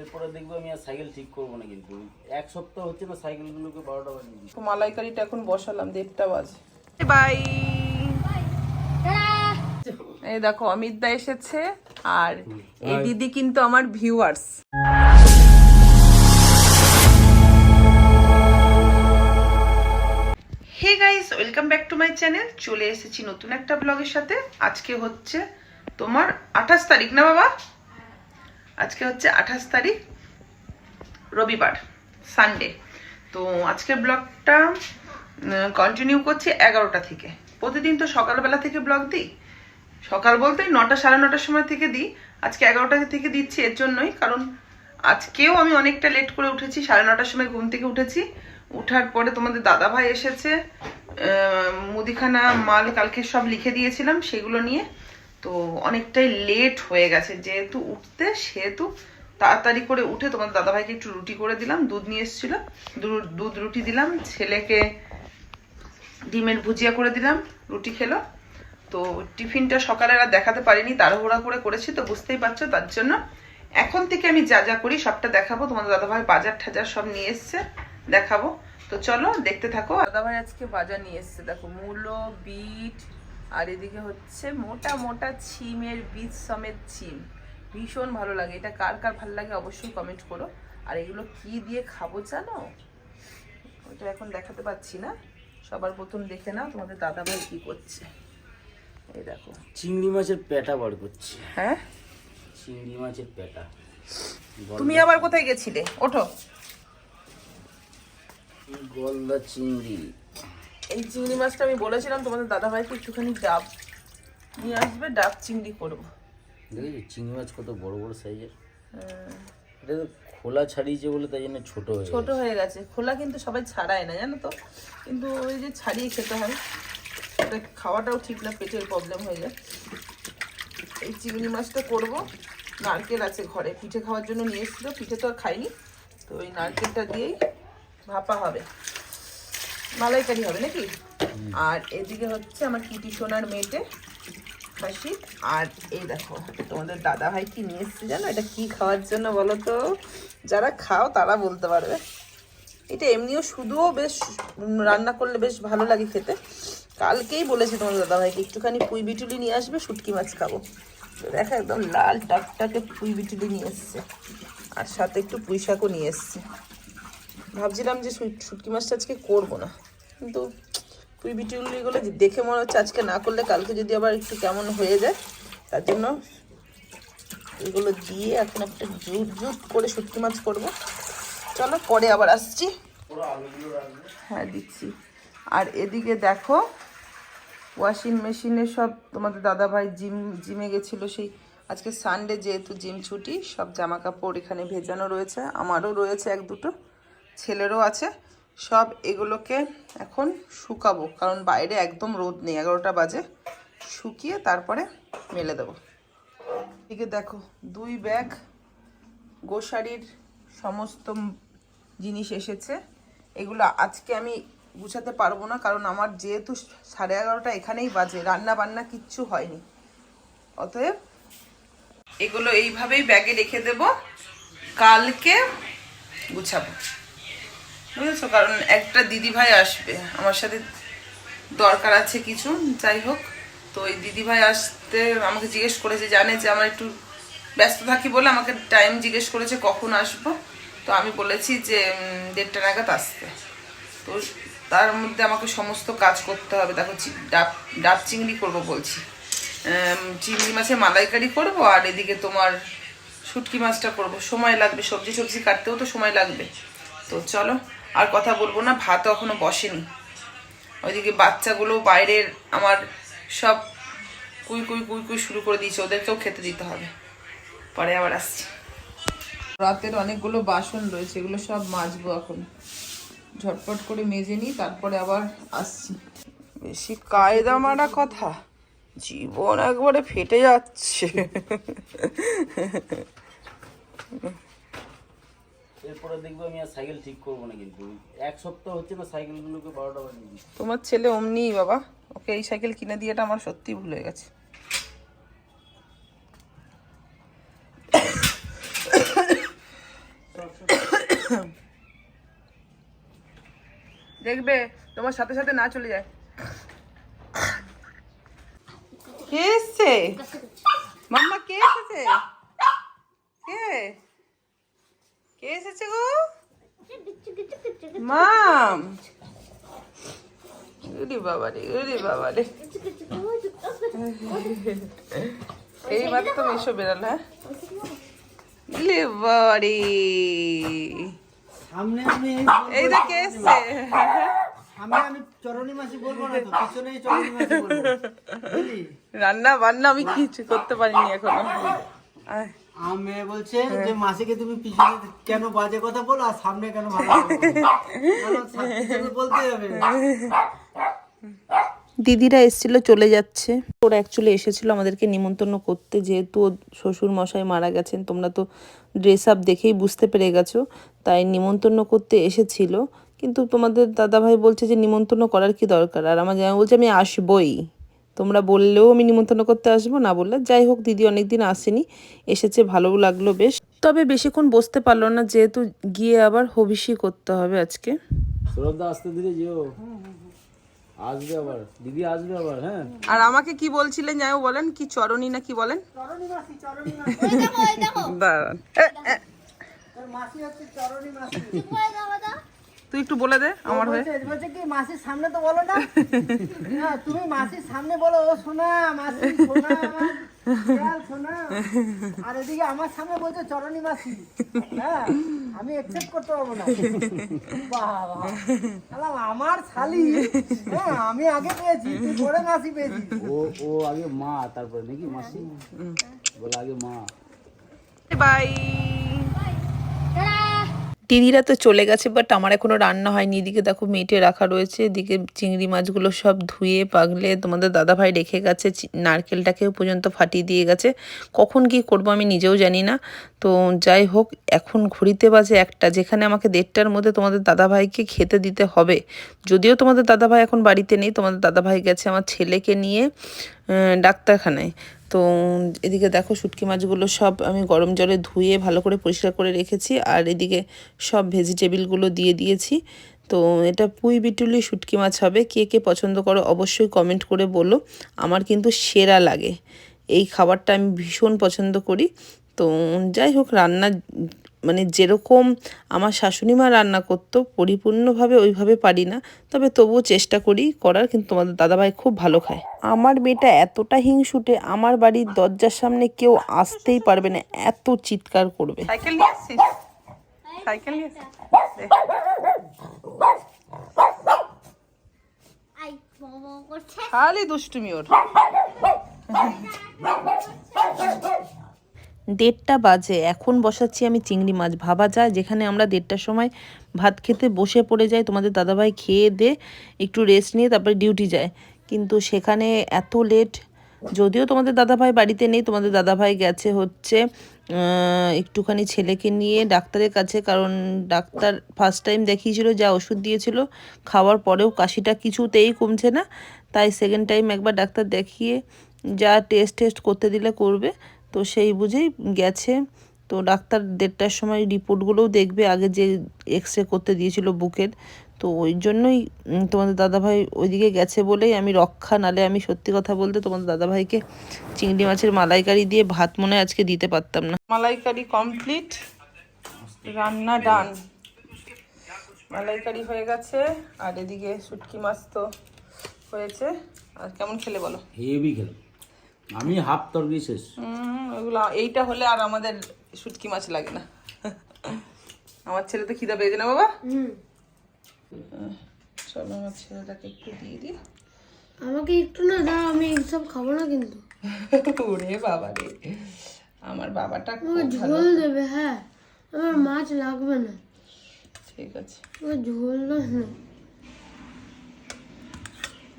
এরপরে দেখব আমি আর সাইকেল ঠিক করব না কিন্তু। এক সপ্তাহ হচ্ছে না সাইকেলগুলোকে বারোটা তো মালাইকারিটা এখন বসালাম দেড়টা বাজে। বাই এই দেখো অমিত দা এসেছে আর এই দিদি কিন্তু আমার viewers hey guys welcome back to my channel চলে এসেছি নতুন একটা ব্লগের সাথে। আজকে হচ্ছে তোমার আঠাশ তারিখ না বাবা? আজকে হচ্ছে আঠাশ তারিখ, রবিবার সানডে তো আজকের ব্লগটা কন্টিনিউ করছি এগারোটা থেকে। প্রতিদিন তো সকালবেলা থেকে ব্লগ দিই। সকাল বলতে নটা, সাড়ে নটার সময় থেকে দিই। আজকে এগারোটা থেকে দিচ্ছি এর জন্যই, কারণ আজকেও আমি অনেকটা লেট করে উঠেছি, সাড়ে নটার সময় ঘুম থেকে উঠেছি। উঠার পরে তোমাদের দাদা ভাই এসেছে মুদিখানা, মাল কালকে সব লিখে দিয়েছিলাম, সেগুলো নিয়ে। তো অনেকটাই লেট হয়ে গেছে। যেহেতু উঠতে, সেহেতু তাড়াতাড়ি করে উঠে তোমার দাদাভাইকে একটু রুটি করে দিলাম, দুধ নিয়ে এসেছিল। দুধ রুটি দিলাম, ছেলেকে ডিমের ভুজিয়া করে দিলাম, রুটি খেলো। তো টিফিনটা সকালে আর দেখাতে পারিনি, তাড়াহুড়া করে করেছি তো বুঝতেই পারছ, তার জন্য এখন থেকে আমি যা যা করি সবটা দেখাবো। তোমাদের দাদাভাই বাজার ঠাজার সব নিয়ে এসছে, দেখাবো। তো চলো, দেখতে থাকো। দাদাভাই আজকে বাজার নিয়ে এসছে, দেখো, মূলো, বিট আর এদিকে হচ্ছে মোটা মোটা ছিমের বীজ সমেত ছিম। ভীষণ ভালো লাগে। এটা কার কার ভালো লাগে অবশ্যই কমেন্ট করো। আর এগুলো কি দিয়ে খাব জানো? ওটা এখন দেখাতে পাচ্ছি না। সবার প্রথম দেখে নাও তোমাদের দাদাভাই কি করছে। এই দেখো। চিংড়ি মাছের পেটা বার করছে। হ্যাঁ? চিংড়ি মাছের পেটা তুমি আবার কোথায় গেছিলে? ওঠো। গলদা চিংড়ি। এই চিংড়ি মাছটা আমি বলেছিলাম তোমাদের দাদাভাইকে একটুখানি ডাব নিয়ে আসবে ডাব চিংড়ি করব। দেখেছি চিংড়ি মাছ কত বড় বড় সাইজের? এটা তো খোলা ছাড়িয়েছে বলে তাই জন্য ছোট হয়ে ছোট হয়ে গেছে। খোলা কিন্তু সবাই ছাড়ায় না জানো তো? কিন্তু ওই যে ছাড়িয়ে খেতে হয়। এটা খাওয়াটাও ঠিক না পেটের প্রবলেম হয়ে যায়। এই চিংড়ি মাছটা করব। নারকেল আছে ঘরে পিঠে খাওয়ার জন্য নিয়ে এসেছিল পিঠে তো আর খাইনি। তো ওই নারকেলটা দিয়েই ভাপা হবে। মালাইকারি হবে নাকি? আর এদিকে হচ্ছে আমার কিটি সোনার মেয়েটে খাসি আর এই দেখো, তোমাদের দাদা ভাই কি নিয়ে এসছে জানো? এটা কি খাওয়ার জন্য বলো তো? যারা খাও তারা বলতে পারবে। এটা এমনিও শুধুও বেশ রান্না করলে বেশ ভালো লাগে খেতে। কালকেই বলেছে তোমাদের দাদা ভাইকে, একটুখানি পুঁই বিটুলি নিয়ে আসবে, শুটকি মাছ খাব। দেখো একদম লাল টাকটাকে পুঁই বিটুলি নিয়ে এসছে। আর সাথে একটু পুঁই শাকও নিয়ে এসছে। ভাবছিলাম যে শুট- শুটকি মাছটা আজকে করব না। কিন্তু পুঁই বিটুলিগুলো দেখে মনে হচ্ছে আজকে না করলে কালকে যদি আবার একটু কেমন হয়ে যায়, তার জন্য এগুলো দিয়ে এখন একটা জুট জুট করে শুটকি মাছ করব। চলো, পরে আবার আসছি। হ্যাঁ দিচ্ছি। আর এদিকে দেখো ওয়াশিং মেশিনে সব তোমাদের দাদা ভাই জিম জিমে গেছিল সেই আজকে সানডে যেহেতু জিম ছুটি, সব জামা কাপড় এখানে ভেজানো রয়েছে, আমারও রয়েছে এক দুটো। ছেলেরও আছে। সব এগুলোকে এখন শুকাবো, কারণ বাইরে একদম রোদ নেই। এগারোটা বাজে। শুকিয়ে তারপরে মেলে দেবো। এদিকে দেখো, দুই ব্যাগ গোসারির সমস্ত জিনিস এসেছে। এগুলো আজকে আমি গুছাতে পারব না, কারণ আমার যেহেতু সাড়ে এগারোটা এখানেই বাজে রান্না বান্না কিচ্ছু হয়নি। অতএব এগুলো এইভাবেই ব্যাগে রেখে দেব। কালকে গুছাবো। বুঝেছ? কারণ একটা দিদি ভাই আসবে। আমার সাথে দরকার আছে কিছু, যাই হোক। তো ওই দিদি ভাই আসতে আমাকে জিজ্ঞেস করেছে, জানে যে আমার একটু ব্যস্ত থাকি বলে আমাকে টাইম জিজ্ঞেস করেছে কখন আসব। তো আমি বলেছি যে দেড়টা নাগাদ আসতে। তো তার মধ্যে আমাকে সমস্ত কাজ করতে হবে। দেখো ডাব ডাব চিংড়ি করব বলছি। চিংড়ি মাছের মালাইকারি করব আর এদিকে তোমার শুটকি মাছটা করব। সময় লাগবে সবজি সবজি কাটতেও তো সময় লাগবে। তো চলো। আর কথা বলব না, ভাতও এখনও বসেনি। ওইদিকে বাচ্চাগুলো বাইরের আমার সব কুই কুই কুই কুই শুরু করে দিয়েছে, ওদেরকেও খেতে দিতে হবে। পরে আবার আসছি। রাতের অনেকগুলো বাসন রয়েছে, এগুলো সব মাজবো এখন। ঝটপট করে মেজে নিই, তারপরে আবার আসছি। বেশি কায়দা মারা কথা, জীবন একবারে ফেটে যাচ্ছে। এরপরে দেখব আমি আর সাইকেল ঠিক করব না কিন্তু। এক সপ্তাহ হচ্ছে না সাইকেলগুলোকে বারোটা বাজে তোমার ছেলে অমনি, বাবা, ওকে এই সাইকেল কিনে দিয়েটা আমার সত্যি ভুল হয়ে গেছে। দেখবে, তোমার সাথে সাথে না চলে যায়। কে এসছে? মাম্মা, কে এসেছে? কে? কে এসেছে গো? মাম। উরি বাবা রে উরি বাবা রে এইবার তো এসো বেরাল হ্যাঁ? ইলে বাবা রে সামনে আমি এই দেখ এসছে? রান্না বান্না আমি কিছু করতে পারিনি এখনও। আয়, আমি বলছে যে মাসিকে তুমি পিছনে কেন বাজে কথা বলো আর সামনে কেন ভালো বলতে হবে? দিদিরা এসেছিল চলে যাচ্ছে। ওরা অ্যাকচুয়ালি এসেছিল আমাদেরকে নিমন্ত্রণ করতে যেহেতু ওর শ্বশুর মশাই মারা গেছেন তোমরা তো ড্রেস আপ দেখেই বুঝতে পেরে গেছো। তাই নিমন্ত্রণ করতে এসেছিল। কিন্তু তোমাদের দাদাভাই বলছে যে নিমন্ত্রণ করার কি দরকার? আর আমার জামাই বলছে আমি আসবই। তোমরা বললেও আমি নিমন্ত্রণ করতে আসব না বললে যাই হোক দিদি অনেকদিন আসেনি এসেছে ভালো লাগল বেশ। তবে বেশিক্ষণ বসতে পারল না যেহেতু গিয়ে আবার হবিষি করতে হবে আজকে। সৌরভদা আসতে ধীরে যেও। আসবে আবার দিদি আসবে আবার হ্যাঁ। আর আমাকে কি বলছিলেন যাই বলেন? কি চরণী না কি বলেন? দাঁড়ান এ, এ, তোর মাসি হচ্ছে চরণী মাসি। তুই একটু বলে দে আমার হয়ে। বলছে কি মাসির সামনে তো বলো না? হ্যাঁ তুমি মাসির সামনে বলো ও সোনা মাসি সোনা আমার সোনা আর এদিকে আমার সামনে বলছে চরণী মাসি। হ্যাঁ আমি একসেপ্ট করতে পারব না। বাবা আমার শালি। হ্যাঁ আমি আগে পেয়েছি তুই পরে মাসি পেয়েছিস। ও ও আগে মা তারপরে নাকি মাসি? বলে আগে মা। বাই দিদিরা তো চলে গেছে বাট আমার এখনও রান্না হয়নি। এদিকে দেখো মেটে রাখা রয়েছে, এদিকে চিংড়ি মাছগুলো সব ধুয়ে পাগলে তোমাদের দাদাভাই রেখে গেছে নারকেলটাকেও পর্যন্ত ফাটিয়ে দিয়ে গেছে। কখন কি করব আমি নিজেও জানি না। তো যাই হোক, এখন ঘড়িতে বাজে একটা, যেখানে আমাকে দেড়টার মধ্যে তোমাদের দাদাভাইকে খেতে দিতে হবে। যদিও তোমাদের দাদাভাই এখন বাড়িতে নেই, তোমাদের দাদাভাই গেছে আমার ছেলেকে নিয়ে। ডাক্তারখানায়। তো এদিকে দেখো শুটকি মাছগুলো সব আমি গরম জলে ধুয়ে ভালো করে পরিষ্কার করে রেখেছি, আর এদিকে সব ভেজিটেবিলগুলো দিয়ে দিয়েছি। তো এটা পুঁই বিটুলি শুটকি মাছ হবে, কে কে পছন্দ করো অবশ্যই কমেন্ট করে বলো, আমার কিন্তু সেরা লাগে। এই খাবারটা আমি ভীষণ পছন্দ করি। তো যাই হোক, রান্না মানে যেরকম আমার শাশুড়ি মা রান্না করতো পরিপূর্ণভাবে ওইভাবে পারি না। তবে তবুও চেষ্টা করি করার কিন্তু তোমাদের দাদাভাই খুব ভালো খায়। আমার মেয়েটা এতটা হিংসুটে আমার বাড়ির দরজার সামনে কেউ আসতেই পারবে না এত চিৎকার করবে। সাইকেল নিয়ে আসছিস? সাইকেল নিয়ে খালি দুষ্টুমি ওর। দেড়টা বাজে। এখন বসাচ্ছি আমি চিংড়ি মাছ। ভাবা যায় যেখানে আমরা দেড়টার সময় ভাত খেতে বসে পড়ে যাই, তোমাদের দাদাভাই খেয়ে দে, একটু রেস্ট নিয়ে তারপরে ডিউটি যায়। কিন্তু সেখানে এত লেট যদিও তোমাদের দাদাভাই বাড়িতে নেই, তোমাদের দাদাভাই গেছে হচ্ছে একটুখানি ছেলেকে নিয়ে ডাক্তারের কাছে, কারণ ডাক্তার ফার্স্ট টাইম দেখিয়েছিল, যা ওষুধ দিয়েছিল, খাওয়ার পরেও কাশিটা কিছুতেই কমছে না। তাই সেকেন্ড টাইম একবার ডাক্তার দেখিয়ে যা টেস্ট টেস্ট করতে দিলে করবে। তো সেই বুঝেই গেছে। তো ডাক্তার দেড়টার সময় রিপোর্টগুলোও দেখবে আগে যে এক্স রে করতে দিয়েছিল বুকের। তো ওই জন্যই তোমাদের দাদাভাই ওইদিকে গেছে বলেই আমি রক্ষা নালে আমি সত্যি কথা বলতে তোমাদের দাদাভাইকে চিংড়ি মাছের মালাইকারি দিয়ে ভাত মনে হয় আজকে দিতে পারতাম না। মালাইকারি কমপ্লিট রান্না ডান। মালাইকারি হয়ে গেছে আর এদিকে শুটকি মাছ তো হয়েছে। আর কেমন খেলে বলো? হেভি খেলো। আমি হাফ তরকারি শেষ। হুম ওগুলো এইটা হলে আর আমাদের শুটকি মাছ লাগে না। আমার ছেলে তো খিদা পেয়েছে না বাবা? চলো আমার ছেলেটাকে একটু দিয়ে দিই। আমাকে একটু না দাও আমি এইসব খাব না কিন্তু। ওরে বাবা রে। আমার বাবাটা খুব আমাকে ভালো ঝোল দেবে হ্যাঁ। আমার মাছ লাগবে না। ঠিক আছে। ও ঝোল না না।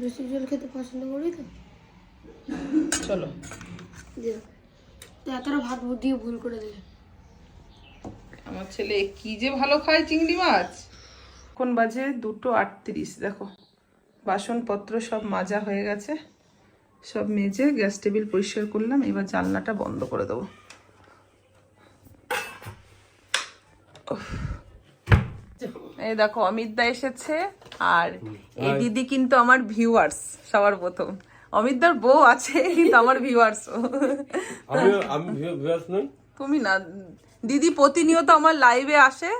বেশি ঝোল খেতে পছন্দ করি তো? চলো। দিও তো এতটা ভাত দিয়ে ভুল করে দিলে। আমার ছেলে কি যে ভালো খায় চিংড়ি মাছ? কোন বাজে দুটো আটত্রিশ দেখো। বাসনপত্র সব মাজা হয়ে গেছে। সব মেজে গ্যাস টেবিল পরিষ্কার করলাম এবার জানলাটা বন্ধ করে দেবো। এই দেখো অমিত দা এসেছে আর এই দিদি কিন্তু আমার ভিউয়ার্স সবার প্রথম। অমিতদার বউ আছে কিন্তু আমার ভিউয়ার্স আমি আমি ভিউয়ার্স নই। তুমি না দিদি প্রতিনিয়ত আমার লাইভে আসে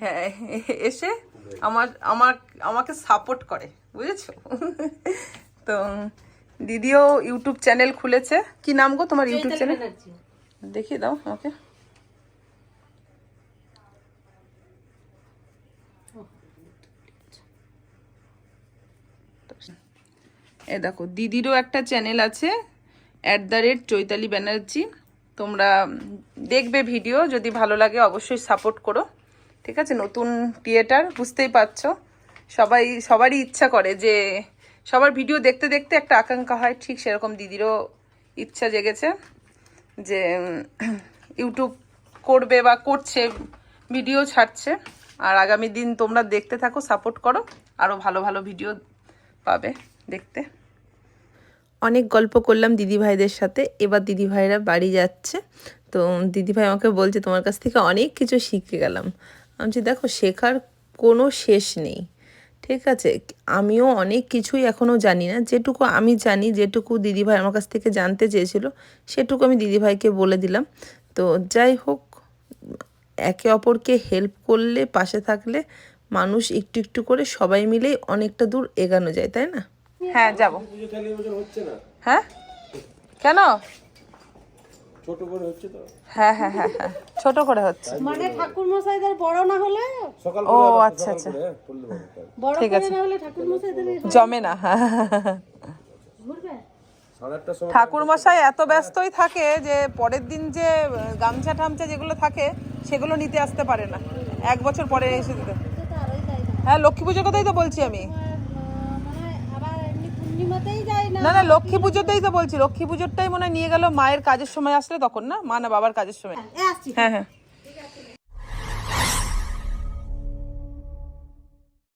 হ্যাঁ এসে আমার আমার আমাকে সাপোর্ট করে বুঝেছ? তো দিদিও ইউটিউব চ্যানেল খুলেছে। কি নাম গো তোমার ইউটিউব চ্যানেল দেখিয়ে দাও আমাকে। এ দেখো, দিদিরও একটা চ্যানেল আছে at the rate Chaitali Banerjee. তোমরা দেখবে ভিডিও যদি ভালো লাগে অবশ্যই সাপোর্ট করো। ঠিক আছে, নতুন ক্রিয়েটার বুঝতেই পারছ? সবাই, সবারই ইচ্ছা করে যে, সবার ভিডিও দেখতে দেখতে একটা আকাঙ্ক্ষা হয়, ঠিক সেরকম দিদিরও ইচ্ছা জেগেছে যে ইউটিউব করবে বা করছে ভিডিও ছাড়ছে। আর আগামী দিন তোমরা দেখতে থাকো সাপোর্ট করো আরও ভালো ভালো ভিডিও পাবে। দেখতে। অনেক গল্প করলাম দিদিভাইদের সাথে, এবার দিদিভাইরা বাড়ি যাচ্ছে। তো দিদিভাই আমাকে বলছে, তোমার কাছ থেকে অনেক কিছু শিখে গেলাম। আমি দেখো, শেখার কোনো শেষ নেই, ঠিক আছে? আমিও অনেক কিছুই এখনও জানি না। যেটুকু আমি জানি, যেটুকু দিদিভাই আমার কাছ থেকে জানতে চেয়েছিল, সেটুকু আমি দিদিভাইকে বলে দিলাম। তো যাই হোক, একে অপরকে হেল্প করলে, পাশে থাকলে মানুষ একটু একটু করে সবাই মিলেই অনেকটা দূর এগানো যায়, তাই না? হ্যাঁ যাব। হ্যাঁ? কেন? ছোট করে হচ্ছে তো। হ্যাঁ হ্যাঁ হ্যাঁ হ্যাঁ ছোট করে হচ্ছে। মানে ঠাকুর মশাইদের বড় না হলে? ও আচ্ছা আচ্ছা। হ্যাঁ। বড় ঠিক করে আছে। না হলে ঠাকুর মশাইদের জমে না। সময় ঠাকুর মশাই এত ব্যস্তই থাকে যে পরের দিন যে গামছা টামছা যেগুলো থাকে সেগুলো নিতে আসতে পারে না। এক বছর পরে এসে দিতে। হ্যাঁ লক্ষ্মী পুজোর কথাই তো বলছি আমি আর, আহ, মানে আবার এমনি পূর্ণিমাতেই যায় না না লক্ষ্মী পুজোতেই তো বলছি লক্ষ্মী পুজোরটাই মনে হয় নিয়ে গেল মায়ের কাজের সময় আসলে তখন না মা না বাবার কাজের সময়। হ্যাঁ হ্যাঁ।